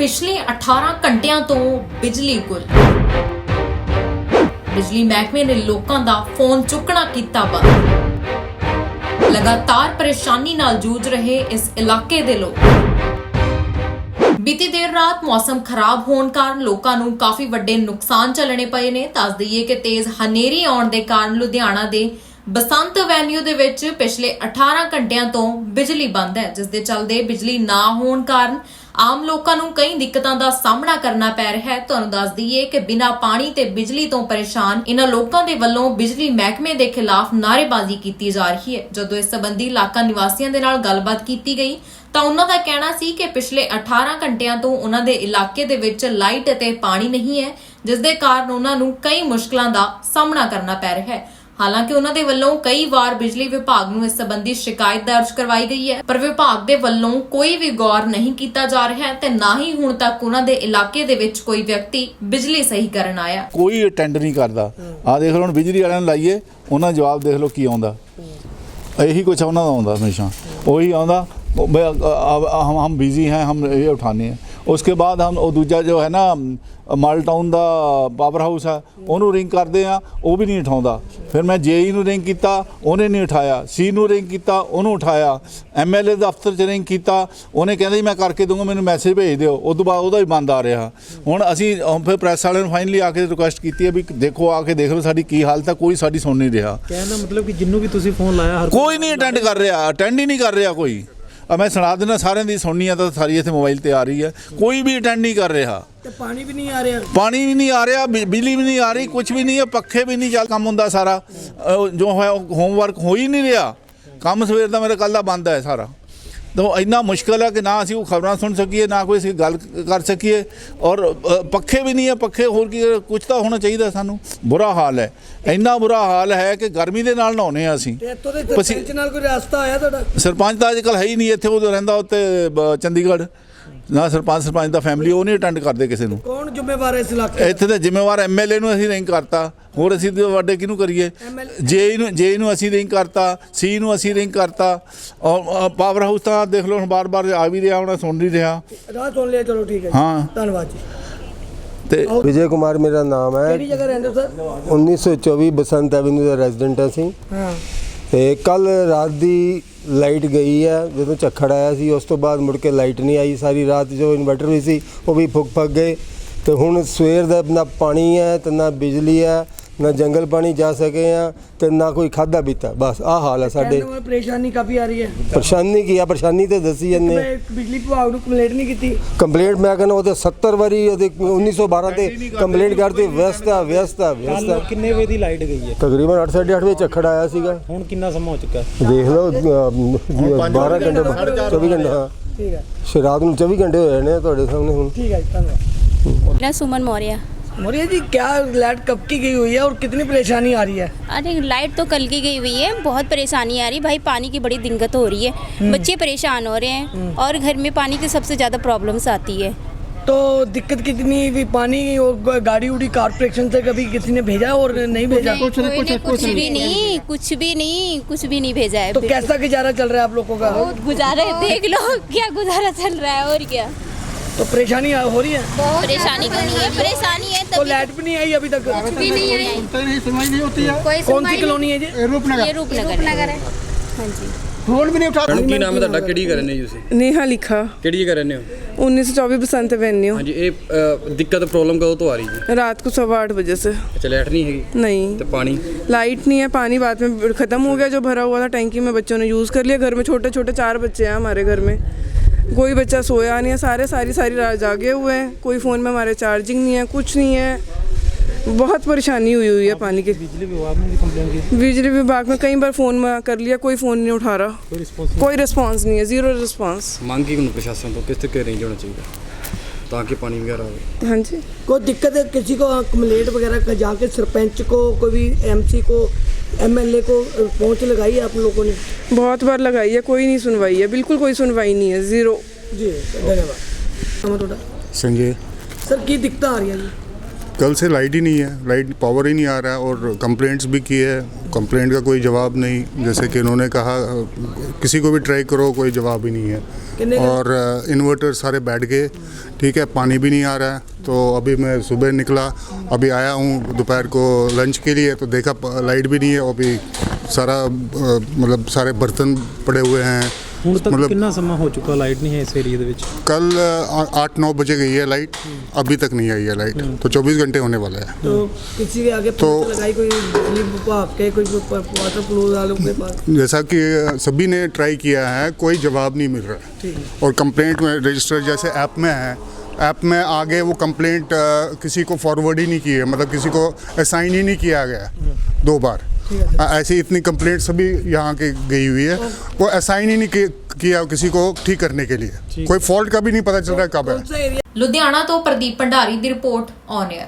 ਪਿਛਲੇ 18 ਘੰਟਿਆਂ ਤੋਂ ਬਿਜਲੀ ਗੁੱਲ। ਬਿਜਲੀ ਮਹਿਕਮੇ ਨੇ ਲੋਕਾਂ ਦਾ ਫੋਨ ਚੁੱਕਣਾ ਕੀਤਾ ਬੰਦ। ਲਗਾਤਾਰ ਪਰੇਸ਼ਾਨੀ ਨਾਲ ਜੂਝ ਰਹੇ ਇਸ ਇਲਾਕੇ ਦੇ ਲੋਕ। ਬੀਤੀ ਦੇਰ ਰਾਤ ਮੌਸਮ ਖਰਾਬ ਹੋਣ ਕਾਰਨ ਲੋਕਾਂ ਨੂੰ ਕਾਫੀ ਵੱਡੇ ਨੁਕਸਾਨ ਝੱਲਣੇ ਪਏ ਨੇ। ਦੱਸ ਦਈਏ ਕਿ ਤੇਜ਼ ਹਨੇਰੀ ਆਉਣ ਦੇ ਕਾਰਨ ਲੁਧਿਆਣਾ ਦੇ ਬਸੰਤ ਐਵੇਨਿਊ ਦੇ ਵਿੱਚ ਪਿਛਲੇ 18 ਘੰਟਿਆਂ ਤੋਂ ਬਿਜਲੀ ਬੰਦ ਹੈ, ਜਿਸ ਦੇ ਚੱਲਦੇ ਬਿਜਲੀ ਨਾ ਹੋਣ ਕਾਰਨ ਆਮ ਲੋਕਾਂ ਨੂੰ ਕਈ ਦਿੱਕਤਾਂ ਦਾ ਸਾਹਮਣਾ ਕਰਨਾ ਪੈ ਰਿਹਾ ਹੈ। ਤੁਹਾਨੂੰ ਦੱਸ ਦਈਏ ਕਿ ਬਿਨਾਂ ਪਾਣੀ ਤੇ ਬਿਜਲੀ ਤੋਂ ਪਰੇਸ਼ਾਨ ਇਹਨਾਂ ਲੋਕਾਂ ਦੇ ਵੱਲੋਂ ਬਿਜਲੀ ਮਹਿਕਮੇ ਦੇ ਖਿਲਾਫ ਨਾਅਰੇਬਾਜ਼ੀ ਕੀਤੀ ਜਾ ਰਹੀ ਹੈ। ਜਦੋਂ ਇਸ ਸੰਬੰਧੀ ਇਲਾਕਾ ਨਿਵਾਸੀਆਂ ਦੇ ਨਾਲ ਗੱਲਬਾਤ ਕੀਤੀ ਗਈ, ਤਾਂ ਉਹਨਾਂ ਦਾ ਕਹਿਣਾ ਸੀ ਕਿ ਪਿਛਲੇ 18 ਘੰਟਿਆਂ ਤੋਂ ਉਹਨਾਂ ਦੇ ਇਲਾਕੇ ਦੇ ਵਿੱਚ ਲਾਈਟ ਅਤੇ ਪਾਣੀ ਨਹੀਂ ਹੈ, ਜਿਸ ਦੇ ਕਾਰਨ ਉਹਨਾਂ ਨੂੰ ਕਈ ਮੁਸ਼ਕਲਾਂ ਦਾ ਸਾਹਮਣਾ ਕਰਨਾ ਪੈ ਰਿਹਾ ਹੈ। ਹਾਲਾਂਕਿ ਉਹਨਾਂ ਦੇ ਵੱਲੋਂ ਕਈ ਵਾਰ ਬਿਜਲੀ ਵਿਭਾਗ ਨੂੰ ਇਸ ਸੰਬੰਧੀ ਸ਼ਿਕਾਇਤ ਦਰਜ ਕਰਵਾਈ ਗਈ ਹੈ, ਪਰ ਵਿਭਾਗ ਦੇ ਵੱਲੋਂ ਕੋਈ ਵੀ ਗੌਰ ਨਹੀਂ ਕੀਤਾ ਜਾ ਰਿਹਾ ਤੇ ਨਾ ਹੀ ਹੁਣ ਤੱਕ ਉਹਨਾਂ ਦੇ ਇਲਾਕੇ ਦੇ ਵਿੱਚ ਕੋਈ ਵਿਅਕਤੀ ਬਿਜਲੀ ਸਹੀ ਕਰਨ ਆਇਆ। ਕੋਈ ਅਟੈਂਡ ਨਹੀਂ ਕਰਦਾ। ਆ ਦੇਖ ਲਓ, ਹੁਣ ਬਿਜਲੀ ਵਾਲਿਆਂ ਨੂੰ ਲਾਈਏ, ਉਹਨਾਂ ਜਵਾਬ ਦੇਖ ਲਓ ਕੀ ਆਉਂਦਾ। ਇਹੀ ਕੁਝ ਉਹਨਾਂ ਦਾ ਆਉਂਦਾ ਹਮੇਸ਼ਾ। ਉਹੀ ਆਉਂਦਾ ਹਮ ਬਿਜ਼ੀ ਹੈ, ਹਮ ਇਹ ਉਠਾਣੇ ਹੈ। ਉਸਕੇ ਬਾਅਦ ਹਮ ਉਹ ਦੂਜਾ ਜੋ ਹੈ ਨਾ ਮਾਲ ਟਾਊਨ ਦਾ ਪਾਵਰ ਹਾਊਸ ਆ ਉਹਨੂੰ ਰਿੰਗ ਕਰਦੇ ਆ ਉਹ ਵੀ ਨਹੀਂ ਉਠਾਉਂਦਾ। ਫਿਰ ਮੈਂ ਜੇਈ ਨੂੰ ਰਿੰਗ ਕੀਤਾ ਉਹਨੇ ਨਹੀਂ ਉਠਾਇਆ ਸੀ ਨੂੰ ਰਿੰਗ ਕੀਤਾ ਉਹਨੂੰ ਉਠਾਇਆ ਐਮਐਲਏ ਦੇ ਅਫਸਰ ਚ ਰਿੰਗ ਕੀਤਾ ਉਹਨੇ ਕਹਿੰਦਾ ਜੀ ਮੈਂ ਕਰਕੇ ਦੂੰਗਾ ਮੈਨੂੰ ਮੈਸੇਜ ਭੇਜ ਦਿਓ। ਉਸ ਤੋਂ ਬਾਅਦ ਉਹਦਾ ਹੀ ਬੰਦ ਆ ਰਿਹਾ। ਹੁਣ ਅਸੀਂ ਫਿਰ ਪ੍ਰੈਸ ਵਾਲਿਆਂ ਨੂੰ ਫਾਈਨਲੀ ਆ ਕੇ ਰਿਕੁਐਸਟ ਕੀਤੀ ਹੈ ਵੀ ਦੇਖੋ ਆ ਕੇ ਦੇਖ ਲਓ ਸਾਡੀ ਕੀ ਹਾਲਤ ਹੈ ਕੋਈ ਸਾਡੀ ਸੁਣ ਨਹੀਂ ਰਿਹਾ। ਕਹਿਣ ਦਾ ਮਤਲਬ ਕਿ ਜਿੰਨੂੰ ਵੀ ਤੁਸੀਂ ਫੋਨ ਲਾਇਆ ਕੋਈ ਨਹੀਂ ਅਟੈਂਡ ਕਰ ਰਿਹਾ ਅਟੈਂਡ ਹੀ ਨਹੀਂ ਕਰ ਰਿਹਾ ਕੋਈ। ਆ ਮੈਂ ਸੁਣਾ ਦਿੰਦਾ ਸਾਰਿਆਂ ਦੀ ਸੁਣਨੀ ਆ ਤਾਂ ਸਾਰੀ ਇੱਥੇ ਮੋਬਾਈਲ ਤੇ ਆ ਰਹੀ ਹੈ ਕੋਈ ਵੀ ਅਟੈਂਡ ਨਹੀਂ ਕਰ ਰਿਹਾ। ਤੇ ਪਾਣੀ ਵੀ ਨਹੀਂ ਆ ਰਿਹਾ। ਪਾਣੀ ਵੀ ਨਹੀਂ ਆ ਰਿਹਾ ਬਿ- ਬਿਜਲੀ ਵੀ ਨਹੀਂ ਆ ਰਹੀ ਕੁਝ ਵੀ ਨਹੀਂ ਹੈ ਪੱਖੇ ਵੀ ਨਹੀਂ ਚੱਲ ਕੰਮ ਹੁੰਦਾ ਸਾਰਾ। ਅਹ ਜੋ ਹੋਇਆ ਹੋਮਵਰਕ ਹੋ ਹੀ ਨਹੀਂ ਰਿਹਾ। ਕੰਮ ਸਵੇਰ ਦਾ ਮੇਰਾ ਕੱਲ ਦਾ ਬੰਦ ਹੈ ਸਾਰਾ। ਤਾਂ ਇੰਨਾ ਮੁਸ਼ਕਲ ਹੈ ਕਿ ਨਾ ਅਸੀਂ ਉਹ ਖਬਰਾਂ ਸੁਣ ਸਕੀਏ ਨਾ ਕੋਈ ਅਸੀਂ ਗੱਲ ਕਰ ਸਕੀਏ। ਔਰ ਪੱਖੇ ਵੀ ਨਹੀਂ ਹੈ ਪੱਖੇ ਹੋਰ ਕੀ ਕੁਝ ਤਾਂ ਹੋਣਾ ਚਾਹੀਦਾ ਸਾਨੂੰ। ਬੁਰਾ ਹਾਲ ਹੈ। ਇੰਨਾ ਬੁਰਾ ਹਾਲ ਹੈ ਕਿ ਗਰਮੀ ਦੇ ਨਾਲ ਨਹਾਉਨੇ ਆ ਅਸੀਂ। ਸਰਪੰਚ ਨਾਲ ਕੋਈ ਰਾਸਤਾ ਆਇਆ ਤੁਹਾਡਾ? ਸਰਪੰਚ ਤਾਂ ਅੱਜ ਕੱਲ ਹੈ ਹੀ ਨਹੀਂ ਇੱਥੇ ਉਹ ਰਹਿੰਦਾ ਉੱਤੇ ਚੰਡੀਗੜ੍ਹ। ਨਾ ਸਰਪੰਚ ਸਰਪੰਚ ਦਾ ਫੈਮਿਲੀ ਉਹ ਨਹੀਂ ਅਟੈਂਡ ਕਰਦੇ ਕਿਸੇ ਨੂੰ। ਕੌਣ ਜ਼ਿੰਮੇਵਾਰ ਹੈ ਇਸ ਇਲਾਕੇ ਦਾ? ਇੱਥੇ ਤਾਂ ਜ਼ਿੰਮੇਵਾਰ ਐਮਐਲਏ ਨੂੰ ਅਸੀਂ ਰਿੰਗ ਕਰਤਾ। ਹੋਰ ਅਸੀਂ ਤੇ ਵੱਡੇ ਕਿਹਨੂੰ ਕਰੀਏ? ਜੇ ਨੂੰ ਜੇ ਨੂੰ ਅਸੀਂ ਰਿੰਗ ਕਰਤਾ ਸੀ ਨੂੰ ਅਸੀਂ ਰਿੰਗ ਕਰਤਾ। ਔਰ ਪਾਵਰ ਹਾਊਸ ਤਾਂ ਦੇਖ ਲਓ ਹੁਣ ਬਾਰ-ਬਾਰ ਆ ਵੀ ਰਿਹਾ ਹੁਣ ਸੁਣ ਨਹੀਂ ਰਿਹਾ। ਰਾਹ ਸੁਣ ਲਿਆ ਚਲੋ ਠੀਕ ਹੈ ਜੀ। ਹਾਂ। ਧੰਨਵਾਦ ਜੀ। ਤੇ ਵਿਜੇ ਕੁਮਾਰ ਮੇਰਾ ਨਾਮ ਹੈ। ਕਿਹੜੀ ਜਗ੍ਹਾ ਰਹਿੰਦੇ ਹੋ ਸਰ? 1924 ਬਸੰਤ ਐਵਨਿਊ ਦਾ ਰੈਜ਼ੀਡੈਂਟ ਅਸੀਂ। ਹਾਂ। ਤੇ ਕੱਲ ਰਾਤ ਦੀ ਲਾਈਟ ਗਈ ਹੈ ਜਦੋਂ ਝੱਖੜ ਆਇਆ ਸੀ, ਉਸ ਤੋਂ ਬਾਅਦ ਮੁੜ ਕੇ ਲਾਈਟ ਨਹੀਂ ਆਈ, ਸਾਰੀ ਰਾਤ ਜੋ ਇਨਵਰਟਰ ਵੀ ਸੀ, ਉਹ ਵੀ ਫੁੱਕ ਫੱਕ ਗਏ। ਤੇ ਹੁਣ ਸਵੇਰ ਦਾ ਨਾ ਪਾਣੀ ਹੈ, ਤੇ ਨਾ ਬਿਜਲੀ ਹੈ ਨਾ ਜੰਗਲ ਪਾਣੀ ਜਾ ਸਕੇ ਆ ਤੇ ਨਾ ਕੋਈ ਖਾਦਾ ਪੀਤਾ। ਬਸ ਆਹ ਹਾਲ ਹੈ ਸਾਡੇ। ਨੂੰ ਪਰੇਸ਼ਾਨੀ ਕਾਫੀ ਆ ਰਹੀ ਹੈ। ਪਰੇਸ਼ਾਨੀ ਕੀ ਆ? ਪਰੇਸ਼ਾਨੀ ਤੇ ਦੱਸੀ ਜੰਨੇ ਮੈਂ ਬਿਜਲੀ ਵਿਭਾਗ ਨੂੰ ਕੰਪਲੇਂਟ ਨਹੀਂ ਕੀਤੀ। ਕੰਪਲੇਂਟ ਮੈਂ ਕਹਿੰਦਾ ਉਹਦੇ 70 ਵਾਰੀ ਉਹਦੇ 1912 ਤੇ ਕੰਪਲੇਂਟ ਕਰਦੀ। ਵਿਅਸਤ ਆ ਵਿਅਸਤ ਕਿੰਨੇ ਵਜੇ ਦੀ ਲਾਈਟ ਗਈ ਹੈ? ਤਕਰੀਬਨ 8:30 ਵਜੇ ਝੱਖੜ ਆਇਆ ਸੀਗਾ। ਹੁਣ ਕਿੰਨਾ ਸਮਾਂ ਹੋ ਚੁੱਕਾ? ਦੇਖ ਲਓ ਅਮ, 12 ਘੰਟੇ 24 ਘੰਟੇ ਹਾਂ। ਠੀਕ ਹੈ। ਸ਼ਰਾਬ ਨੂੰ 24 ਘੰਟੇ ਹੋਏ ਨੇ ਤੁਹਾਡੇ ਸਾਹਮਣੇ ਹੁਣ। ਠੀਕ ਹੈ ਜੀ ਧੰਨਵਾਦ। ਮੇਰਾ ਸੁਮਨ ਮੌਰੀਆ। मौर्य जी क्या लाइट कब की गई हुई है और कितनी परेशानी आ रही है? अरे लाइट तो कल की गई हुई है। बहुत परेशानी आ रही है। भाई पानी की बड़ी दिक्कत हो रही है। बच्चे परेशान हो रहे हैं और घर में पानी की सबसे ज़्यादा प्रॉब्लम्स आती है। तो दिक्कत कितनी भी पानी और गाड़ी उड़ी कारपोरेशन से कभी किसी ने भेजा और नहीं भेजा? कुछ ने कुछ कुछ भी नहीं। कुछ भी नहीं कुछ भी नहीं भेजा है। तो कैसा गुजारा चल रहा है आप लोगों का? गुजारा देख लो क्या गुजारा चल रहा है और क्या? तो परेशानी आ- हो रही है बहुत परेशानी तो नहीं है परेशानी है तो तभी लाइट भी नहीं आई अभी तक कुछ भी नहीं है कोई कौन सी कॉलोनी है जी ये रूपनगर है हाँ जी ਮੈਡਮ ਕੀ ਨਾਮ ਹੈ ਤੁਹਾਡਾ ਕਿਹੜੀ ਕਰਨ ਨੇ ਤੁਸੀਂ ਨੇਹਾ ਲਿਖਾ ਕਿਹੜੀ ਜਗ੍ਹਾ ਰਹਿੰਦੇ ਹੋ 1924 बसंत एवेन्यू ਹਾਂਜੀ ਇਹ ਅ, ਦਿੱਕਤ ਪ੍ਰੋਬਲਮ ਕਦੋਂ ਤੋਂ ਆ ਰਹੀ ਹੈ रात को सवा आठ बजे से ਅੱਛਾ ਲਾਈਟ ਨਹੀਂ ਹੈਗੀ ਤੇ नहीं ਪਾਣੀ लाइट नहीं है पानी बाद में ख़त्म हो गया जो भरा हुआ था टैंकी में बच्चों ने यूज़ कर लिया घर में छोटे छोटे चार बच्चे हैं हमारे घर में कोई बच्चा सोया नहीं है सारे सारी सारी रात जागे हुए हैं। कोई फ़ोन में हमारे चार्जिंग नहीं है कुछ नहीं है। बहुत परेशानी हुई हुई है पानी की। बिजली विभाग में कई बार फ़ोन में कर लिया कोई फ़ोन नहीं उठा रहा। कोई रिस्पॉन्स नहीं? है ज़ीरो रिस्पॉन्स मांग की प्रशासन तो किस तक अरेंज होना चाहिए? ताकि पानी वगैरह हाँ जी। कोई दिक्कत है किसी को कम्प्लेट वगैरह जाके सरपंच को कोई भी एमसी को एमएलए को पहुँच लगाई है आप लोगों ने? बहुत बार लगाई है कोई नहीं सुनवाई है बिल्कुल कोई सुनवाई नहीं है ज़ीरो जी धन्यवाद। संजय। सर की दिक्कत आ रही है? कल से लाइट ही नहीं है लाइट पावर ही नहीं आ रहा है और कंप्लेंट्स भी की है। कंप्लेंट का कोई जवाब नहीं जैसे कि इन्होंने कहा किसी को भी ट्राई करो कोई जवाब ही नहीं है। और इन्वर्टर सारे बैठ गए ठीक है पानी भी नहीं आ रहा है। तो अभी मैं सुबह निकला अभी आया हूँ दोपहर को लंच के लिए तो देखा लाइट भी नहीं है अभी सारा मतलब सारे बर्तन पड़े हुए हैं। ਹੁਣ ਤੱਕ मतलब ਕਿੰਨਾ ਸਮਾਂ ਹੋ ਚੁੱਕਾ ਲਾਈਟ नहीं है इस एरिया ਦੇ ਵਿੱਚ कल आठ नौ बजे गई है लाइट अभी तक नहीं आई है लाइट तो 24 घंटे होने वाला है तो किसी के आगे तो- तो लगाई कोई बिजली विभाग के कोई वाटर फ्लो वालों के पास जैसा कि सभी ने ट्राई किया है कोई जवाब नहीं मिल रहा है और कंप्लेंट में रजिस्टर जैसे ऐप में है ऐप में आगे वो कंप्लेंट अ, किसी को फॉरवर्ड ही नहीं की है मतलब किसी को असाइन ही नहीं किया गया दो बार अ, ऐसी इतनी कंप्लेंट सभी यहाँ के गई हुई है वो असाइन ही नहीं कि, किया किसी को ठीक करने के लिए कोई फॉल्ट का भी नहीं पता चल रहा है कब है लुधियाना तो प्रदीप भंडारी की रिपोर्ट ऑन एयर